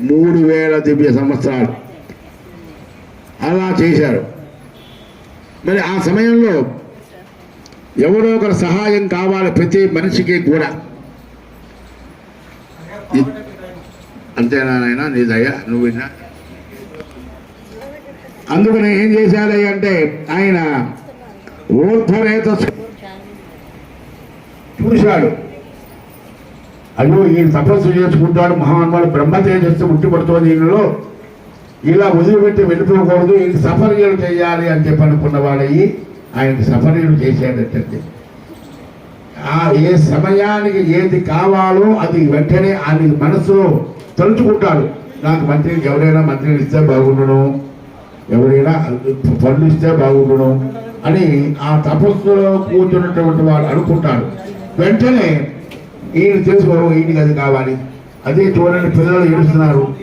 మూడు వేల దివ్య సంవత్సరాలు. అలా చేశారు. మరి ఆ సమయంలో ఎవరో ఒకరు సహాయం కావాలి ప్రతి మనిషికి కూడా. అంతేనా నాయనా నీ దయ నువ్వు విన్నా. అందుకని ఏం చేశాడు అంటే ఆయన ఊర్ధరేత చూశాడు అయ్యో ఈయన తపస్సు చేసుకుంటాడు మహానుభావుడు బ్రహ్మ తేజస్సు ముట్టిపడుతోంది ఈయనలో. ఇలా వదిలిపెట్టి వెళ్ళిపోకూడదు ఈయన సఫర్యలు చేయాలి అని చెప్పి అనుకున్నవాడయ్యి ఆయన ఆయనకి సఫర్యలు చేసేటట్టు ఆ ఏ సమయానికి ఏది కావాలో అది వెంటనే ఆయన మనసులో తలుచుకుంటాడు. నాకు మంత్రికి ఎవరైనా మంత్రిని ఇస్తే బాగుండును ఎవరైనా పనులు ఇస్తే బాగుండును అని ఆ తపస్సులో కూర్చున్నటువంటి వాడు అనుకుంటాడు. వెంటనే ఈయన తెలుసుకో ఈయనకి అది కావాలి. అదే చూడండి పిల్లలు ఏడుస్తున్నారు.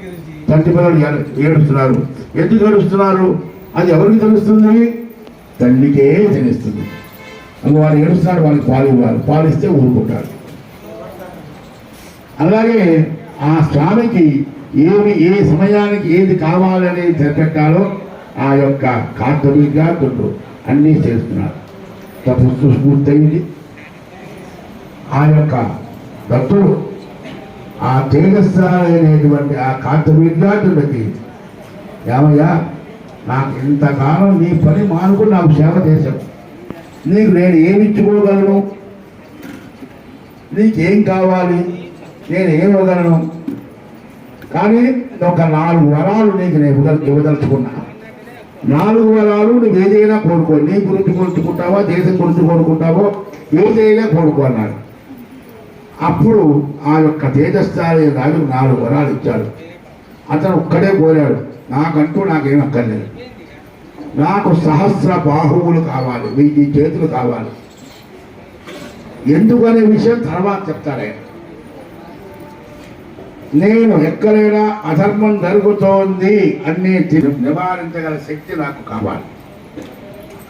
తండ్రి పిల్లలు ఏడుస్తున్నారు. ఎందుకు ఏడుస్తున్నారు? అది ఎవరికి తెలుస్తుంది? తల్లికే తెలుస్తుంది. అందుకు వాడు ఏడుస్తున్నాడు వాళ్ళకి పాలు ఇవ్వాలి. పాలు ఇస్తే అలాగే ఆ స్వామికి ఏమి ఏ సమయానికి ఏది కావాలని తెరపెట్టాలో ఆ యొక్క కార్తవీగా కొండ్రు అన్నీ చేస్తున్నారు. తపస్సు పూర్తయింది. ఆ యొక్క భక్తుడు ఆ తేజస్సాలైనటువంటి ఆ కార్తవీర్యాటులకి ఏమయ్యా నాకు ఇంతకాలం నీ పని మానుకుని నాకు సేవ చేశావు. నీకు నేను ఏమి ఇచ్చుకోగలను? నీకేం కావాలి? నేను ఏమగలను కానీ ఒక నాలుగు వరాలు నీకు నేను ఇవ్వదలుచుకున్నా. నాలుగు వరాలు నువ్వు ఏదైనా కోరుకో. నీ గురించి కోరుకుంటావో దేశం గురించి కోరుకుంటావో ఏదైనా కోరుకో అన్నాడు. అప్పుడు ఆ యొక్క తేజస్థాయి రాజు నాలుగు వరాలు ఇచ్చాడు. అతను ఒక్కడే కోరాడు నాకంటూ నాకేం అక్కర్లేదు. నాకు సహస్ర బాహువులు కావాలి వెయ్యి చేతులు కావాలి. ఎందుకనే విషయం తర్వాత చెప్తారే నేను ఎక్కడైనా అధర్మం జరుగుతోంది అన్ని నివారించగల శక్తి నాకు కావాలి.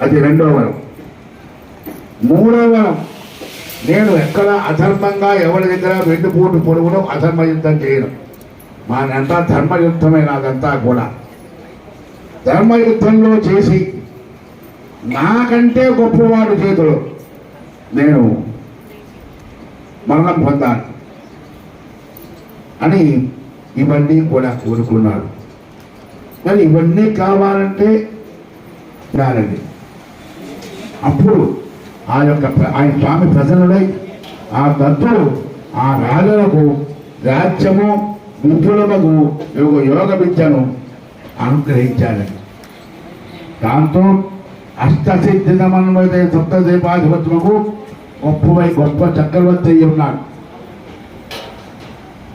అది రెండో వరం. మూడో వరం. నేను ఎక్కడ అధర్మంగా ఎవరి దగ్గర వెన్నుపోటు పొరుగును అధర్మ యుద్ధం చేయను మాదంతా ధర్మయుద్ధమే నాదంతా కూడా. ధర్మయుద్ధంలో చేసి నాకంటే గొప్పవాడు చేతులు నేను మరణం పొందాను. అని ఇవన్నీ కూడా కోరుకున్నాడు. మరి ఇవన్నీ కావాలంటే రానండి అప్పుడు ఆ యొక్క ఆయన స్వామి ప్రజలై ఆ దత్తుడు ఆ రాజులకు రాజ్యము మిత్రులకు యోగ విద్యను అనుగ్రహించాడు దాంతో అష్టసిద్ధి సమన్వయ సప్తదీపాధిపతులకు గొప్పవై గొప్ప చక్రవర్తి అయి ఉన్నాడు.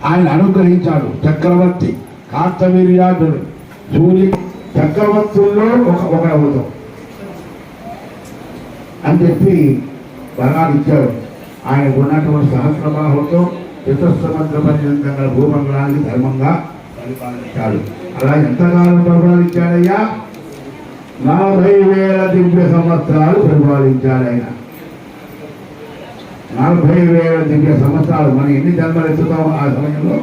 ఆయన అనుగ్రహించాడు చక్రవర్తి కార్తవీర్యాదుడు సూర్య చక్రవర్తుల్లో ఒక ఒక అవుతాం అని చెప్పి వరాలు ఇచ్చాడు ఆయన ఉన్నటువంటి సహస్రబాహుతో చతుస్సముద్ర పర్యంతంగా భూమంగళాన్ని ధర్మంగా పరిపాలించాడు. అలా ఎంతకాలం పరిపాలించాడయ్యా? నలభై వేల దివ్య సంవత్సరాలు పరిపాలించాడు ఆయన. నలభై వేల దివ్య సంవత్సరాలు. మనం ఎన్ని జన్మలు ఎత్తుతాం ఆ సమయంలో?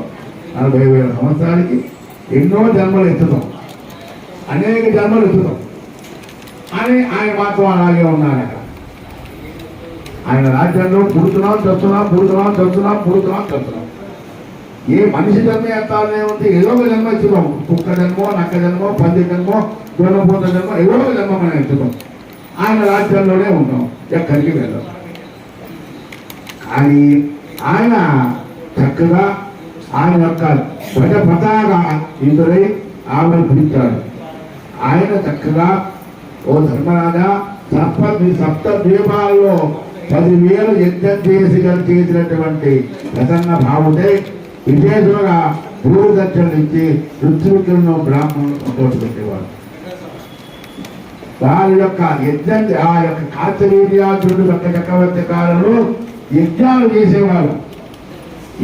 నలభై వేల సంవత్సరాలకి ఎన్నో జన్మలు ఎత్తుతాం. అనేక జన్మలు ఎత్తుతాం. అని ఆయన మాత్రం అలాగే ఉన్నారట ఆయన రాజ్యంలో పుడుతున్నాం చస్తున్నాం పుడుతున్నాం చస్తున్నాం పుడుతున్నాం చస్తున్నాం. ఏ మనిషి జన్మ ఎత్తాలనే ఉంది ఏదో ఒక జన్మ ఎత్తుతాం కుక్క జన్మో నక్క జన్మో పంది జన్మో దూరపోత జన్మ ఏదో ఒక జన్మ మనం ఎత్తుతాం ఆయన రాజ్యంలోనే ఉంటాం ఎక్కడికి వెళ్ళాం. కానీ ఆయన చక్కగా ఆయన యొక్క ధ్వజ పతాక ఇందులై ఆమెను పిలిచాడు. ఆయన చక్కగా ఓ ధర్మరాజా సప్త సప్త ద్వీపాల్లో పదివేలు యజ్ఞం చేసి చేసినటువంటి ప్రసన్న భావుడే విశేషంగా గురువు దర్శనం ఇచ్చి ఋత్వికులను బ్రాహ్మణులు సంతోషపెట్టేవాడు. వారి యొక్క యజ్ఞం ఆ యొక్క కార్తవీర్యాదుడు యొక్క చక్రవర్తి కాలంలో యజ్ఞాలు చేసేవారు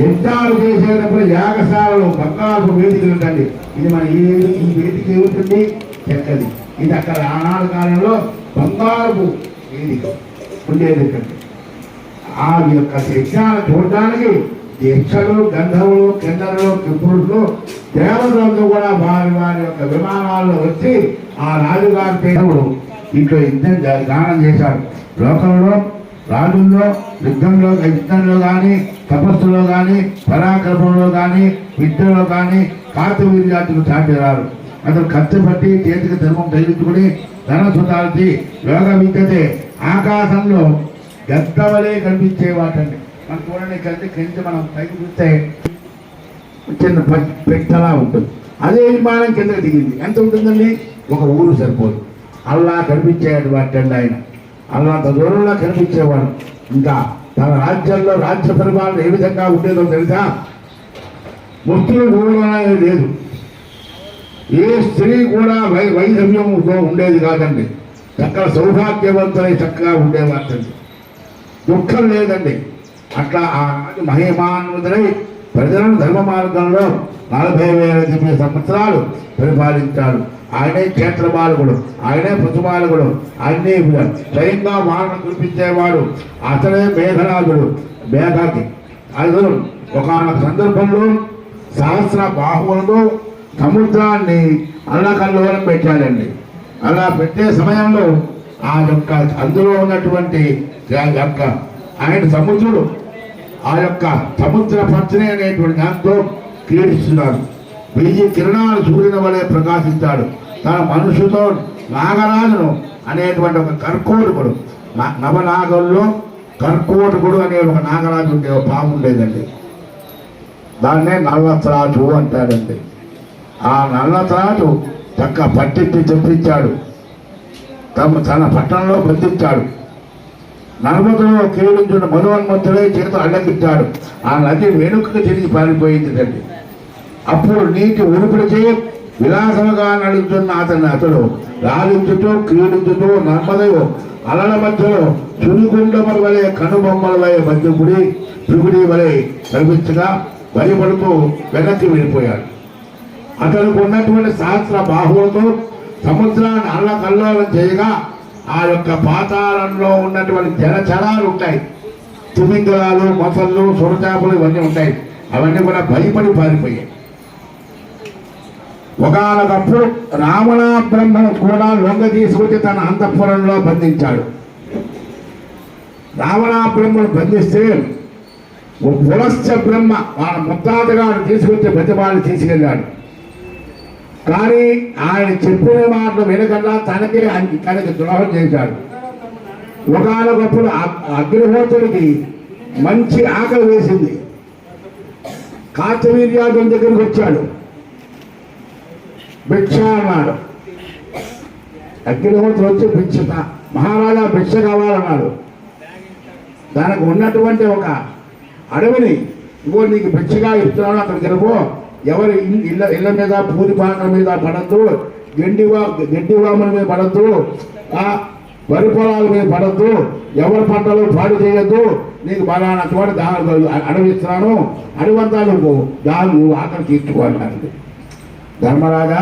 యజ్ఞాలు చేసేటప్పుడు యాగశాలలో బంగారు వేదికలు ఉంటుంది ఇది మన ఈ ఈ వేదిక ఏమిటండి చెక్కది. ఇది అక్కడ ఆనాడు కాలంలో బంగారు వేదిక. ఉండేది ఆ యొక్క శిక్షణ చూడడానికి దీక్షలు గంధములు కిన్నరులు కిపురులు దేవతలంతా కూడా వారి వారి యొక్క విమానాల్లో వచ్చి ఆ రాజుగారి పేరు ఇంట్లో యుద్ధం దానం చేశారు. లోకంలో రాజుల్లో యుద్ధంలో యుద్ధంలో కానీ తపస్సులో కానీ పరాక్రమంలో కానీ విద్యలో కానీ కార్తవీర్యాతులు చాటిరారు అతను కత్తి పట్టి చేతికి ధర్మం తగిలించుకుని ధనస్సు దాల్చి యోగ విద్యతే ఆకాశంలో గద్దవలే కనిపించేవాటండి మనం చూడండి కలిసి కింద మనం పైకి చూస్తే చిన్న పెట్టలా ఉంటుంది. అదే విమానం కిందకి దిగింది. ఎంత ఉంటుందండి? ఒక ఊరు సరిపోదు. అల్లా కనిపించేవాడు వాటండి ఆయన. అల్లా అంత దూరంలో కనిపించేవాడు. ఇంకా తన రాజ్యంలో రాజ్య పరిపాలన ఏ విధంగా ఉండేదో తెలుసా? ముస్లిం కూడా లేదు. ఏ స్త్రీ కూడా వై వైధవ్యంతో ఉండేది కాదండి. చక్కగా సౌభాగ్యవంతులై చక్కగా ఉండేవారండి. దుఃఖం లేదండి. అట్లా ఆనాడు మహిమాన్వితులై ప్రజలను ధర్మ మార్గంలో నలభై వేల తొమ్మిది సంవత్సరాలు పరిపాలించాడు ఆయనే క్షేత్రపాలకుడు ఆయనే పశుపాలకుడు ఆయనే స్వయంగా వాన కురిపించేవాడు అతనే మేఘనాథుడు మేఘాకి అది ఒకనొక సందర్భంలో సహస్ర బాహువులతో సముద్రాన్ని అల్లకల్లోలం పెట్టాడండి అలా పెట్టే సమయంలో ఆ యొక్క అందులో ఉన్నటువంటి యొక్క ఆయన సముద్రుడు ఆ యొక్క సముద్ర పంచనే అనేటువంటి దాంతో క్రీడిస్తున్నాడు. వెయ్యి కిరణాలు సూర్యుని వలె ప్రకాశిస్తాడు. తన మనుషుతో నాగరాజును అనేటువంటి ఒక కర్కోటకుడు న- నవనాగంలో కర్కోటకుడు అనే ఒక నాగరాజు ఉండే ఒక పాము ఉండేదండి. దాన్నే నల్లత్రాజు అంటాడండి ఆ నల్లత్రాజు చక్క పట్టించి చెప్పించాడు. తమ తన పట్టణంలో బంధించాడు నర్మదలో కేడించిన మధువన్మంతుడే చేత అడ్డగిట్టాడు. ఆ నది వెనుకకు తిరిగి పారిపోయింది తండ్రి అప్పుడు నీటి ఉరుకుడిచే విలాసముగా నడుస్తున్న అతని అతడు లాలించుతూ క్రీడించుతూ నర్మదయో అలల మధ్యలో చురుగుండముల వలె కనుబొమ్మల వలె బంధుకుడి పిగుడి వలె కనిపించగా భయపడుతూ వెనక్కి వెళ్ళిపోయాడు. అతనికి ఉన్నటువంటి సహస్ర బాహువులతో సముద్రాన్ని అల్లకల్లోలం చేయగా ఆ యొక్క పాతాళంలో ఉన్నటువంటి జలచరాలు ఉంటాయి. తిమింగలాలు మొసళ్ళు సొరచాపలు ఇవన్నీ ఉంటాయి. అవన్నీ కూడా భయపడి పారిపోయాయి. ఒకనొకప్పుడు రావణ బ్రహ్మను కూడా లొంగ తీసుకొచ్చి తన అంతఃపురంలో బంధించాడు. రావణ బ్రహ్మను బంధిస్తే పులశ్చ పులస్య బ్రహ్మ వాళ్ళ ముత్తాతగాడు తీసుకొచ్చి ప్రతిపాలు తీసుకెళ్ళాడు. కానీ ఆయన చెప్పిన మాటలు వినకుండా తనకి తనకి ద్రోహం చేశాడు. ఒకనొకప్పుడు అగ్నిహోత్రుడికి మంచి ఆకలి వేసింది. కార్తవీర్యాదం దగ్గరికి వచ్చాడు. భిక్ష అన్నాడు. అగ్నిహోత్రుడు వచ్చి భిక్ష మహారాజా భిక్ష కావాలన్నాడు. దానికి ఉన్నటువంటి ఒక అడవిని ఇగో నీకు భిక్షగా ఇస్తున్నాను అక్కడికి వెళ్ళిపో ఎవరి ఇళ్ళ ఇళ్ళ మీద పూరిపాక మీద పడద్దు గడ్డి వా గడ్డి వాముల మీద పడద్దు ఆ వరి పొలాల మీద పడద్దు ఎవరి పంటలు పాడు చేయొద్దు. నీకు బలానటువంటి చోట దాని అడవి అడవంతా నువ్వు దాని నువ్వు ఆకలి తీర్చుకోవాలన్నది ధర్మరాజా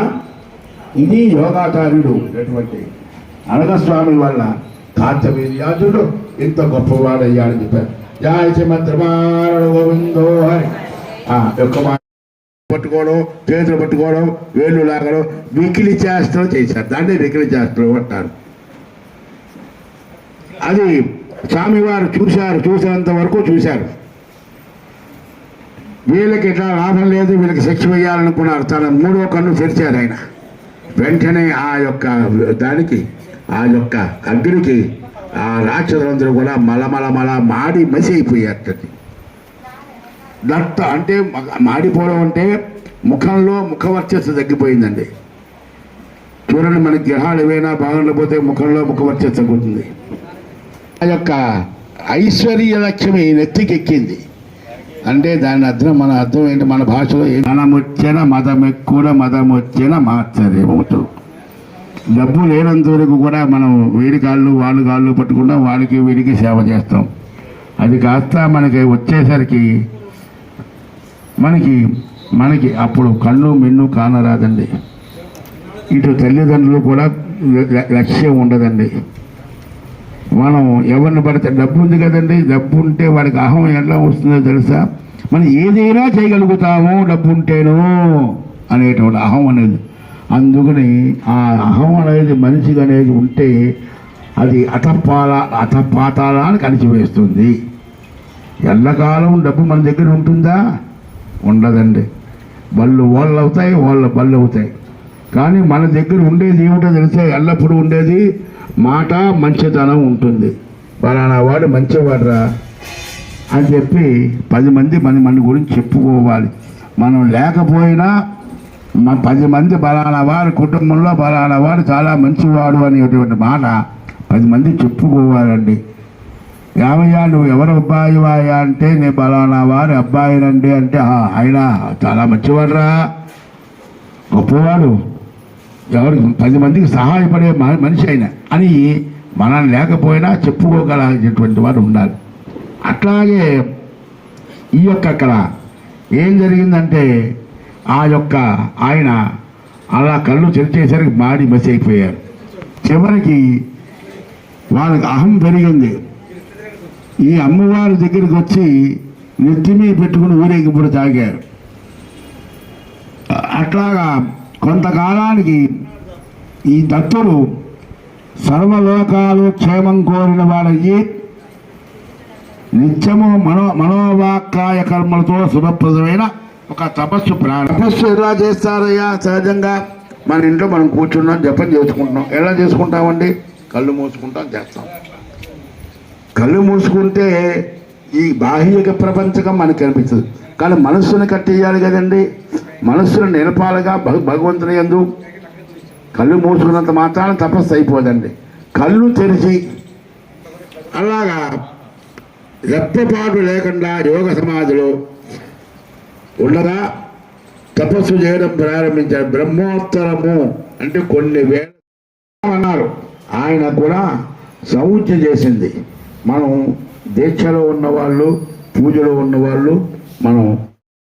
ఇది యోగాచార్యుడు అటువంటి అనగస్వామి వల్ల కార్తవీర్యాజుడు ఇంత గొప్పవాడయ్యాడని చెప్పారు. జాయ శ్రీమంత్రమారణ గోవిందో హరి. ఆ యొక్క పట్టుకోవడం చేతులు పట్టుకోవడం వేళ్ళు లాగడం వికిలి చేష్టం చేశారు. దాన్ని వికిలి చేష్టం అంటారు. అది స్వామివారు చూశారు చూసినంత వరకు చూశారు. వీళ్ళకి ఇట్లా లాభం లేదు వీళ్ళకి శిక్ష వేయాలనుకున్నారు తన మూడో కన్ను తెరిచారు ఆయన. వెంటనే ఆ యొక్క దానికి ఆ యొక్క అగ్నికి ఆ రాక్షసులందరూ కూడా మలమల మల మాడి మసి అయిపోయారు దట్ట అంటే మాడిపోవడం అంటే ముఖంలో ముఖవర్చస్సు తగ్గిపోయిందండి. చూడండి మన గ్రహాలు ఏవైనా బాగుండకపోతే ముఖంలో ముఖవర్చస్సు తగ్గుతుంది. ఆ యొక్క ఐశ్వర్య లక్ష్మి నెత్తికెక్కింది. అంటే దాని అర్థం మన అర్థం ఏంటి? మన భాషలో ఏ- మనమొచ్చిన మదమెక్కుడ మదమొచ్చిన మాత్సర్యమవుతూ డబ్బు లేనంత వరకు కూడా మనం వీడి కాళ్ళు వాళ్ళు కాళ్ళు పట్టుకుంటాం వాడికి వీడికి సేవ చేస్తాం. అది కాస్త మనకి వచ్చేసరికి మనకి మనకి అప్పుడు కన్ను మిన్ను కానరాదండి. ఇటు తల్లిదండ్రులు కూడా ల- లక్ష్యం ఉండదండి. మనం ఎవరిని పడితే డబ్బు ఉంది కదండి డబ్బు ఉంటే వాడికి అహం ఎలా వస్తుందో తెలుసా? మనం ఏదైనా చేయగలుగుతాము డబ్బు ఉంటేనో అనేటువంటి అహం అనేది. అందుకని ఆ అహం అనేది మనిషికి అనేది ఉంటే అది అతపాల అతపాతాలానికి అణిచివేస్తుంది. ఎల్లకాలం డబ్బు మన దగ్గర ఉంటుందా? ఉండదండి. బళ్ళు వాళ్ళు అవుతాయి వాళ్ళ బళ్ళు అవుతాయి. కానీ మన దగ్గర ఉండేది ఏమిటో తెలిసే ఎల్లప్పుడూ ఉండేది మాట మంచితనం ఉంటుంది. పలానా వాడు మంచివాడురా అని చెప్పి పది మంది మన మన గురించి చెప్పుకోవాలి. మనం లేకపోయినా మన పది మంది బలానా వారి కుటుంబంలో బలానా వాడు చాలా మంచివాడు అనేటువంటి మాట పది మంది చెప్పుకోవాలండి. ఏమయ్యా నువ్వు ఎవరు అబ్బాయి వాయా అంటే నేను బలానా వారి అబ్బాయినండి అంటే "ఆ, ఆయన చాలా మంచివాడురా. గొప్పవాడు. ఎవరికి పది మందికి సహాయపడే మనిషి అయిన అని మనం లేకపోయినా చెప్పుకోగలిగేటువంటి వారు ఉండాలి. అట్లాగే ఈ యొక్క అక్కడ ఏం జరిగిందంటే ఆ యొక్క ఆయన అలా కళ్ళు తెరిచేసరికి మాడి మసి అయిపోయారు చివరికి వాళ్ళకి అహం పెరిగింది. ఈ అమ్మవారి దగ్గరికి వచ్చి నెత్తిమీ పెట్టుకుని ఊరేగింపుడు తాగారు అట్లాగా కొంతకాలానికి ఈ దత్తుడు సర్వలోకాలు క్షేమం కోరిన వాడయ్యి నిత్యము మనో మనోవాక్కాయ కర్మలతో శుభప్రదమైన ఒక తపస్సు ప్రాణ తపస్సు ఎలా చేస్తారయ్యా? సహజంగా మన ఇంట్లో మనం కూర్చున్నాం జపం చేసుకుంటున్నాం. ఎలా చేసుకుంటామండి? కళ్ళు మూసుకుంటాం చేస్తాం కళ్ళు మూసుకుంటే ఈ బాహ్యక ప్రపంచకం మనకు కనిపిస్తుంది. కానీ మనస్సును కట్టేయాలి కదండి. మనస్సును నిలపాలిగా భగ- భగవంతుని ఎందు కళ్ళు మూసుకున్నంత మాత్రాన తపస్సు అయిపోదండి. కళ్ళు తెరిచి అలాగా రెప్పపాటు లేకుండా యోగ సమాధిలో ఉండగా తపస్సు చేయడం ప్రారంభించారు. బ్రహ్మోత్తరము అంటే కొన్ని వేల అన్నారు. ఆయన కూడా సౌజ్య చేసింది. మనం దీక్షలో ఉన్నవాళ్ళు పూజలో ఉన్నవాళ్ళు మనం